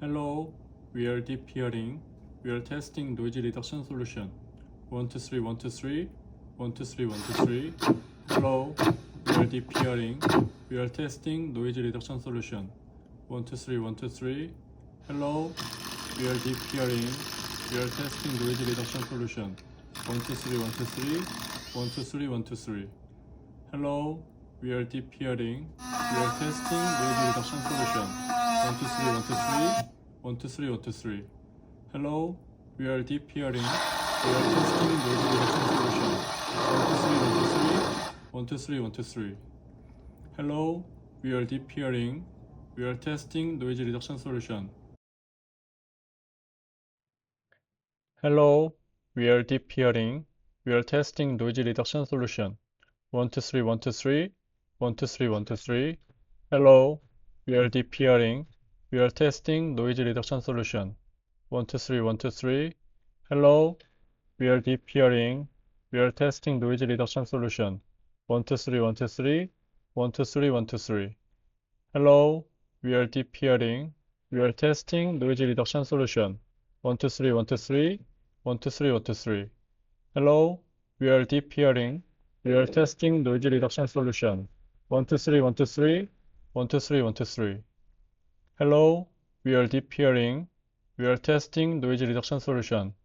Hello, we are deep hearing. We are testing noise reduction solution. One two three one two three, one two three one two three. Hello, we are deep hearing. We are testing noise reduction solution. One two three one two three. Hello, we are deep hearing. We are testing noise reduction solution. One two three one two three, one two three one two three. Hello, we are deep hearing. We are testing noise reduction solution. One two three one two three, one two three one two three. Hello, we are deep hearing. We are testing noise reduction solution. One two three one two three, one two three one two three. Hello, we are deep hearing. We are testing noise reduction solution. Hello, we are deep hearing. We are testing noise reduction solution. One two three one two three, one two three one two three. Hello, we are deep hearing. We are testing noise reduction solution. One two three one two three. Hello, we are deep hearing. We are testing noise reduction solution. One two three one two three, one two three one two three. Hello, we are deep hearing. We are testing noise reduction solution. One two three one two three, one two three one two three. Hello, we are deep hearing. We are testing noise reduction solution. One two three one two three, one two three one two three. Hello, we are deep hearing. We are testing noise reduction solution.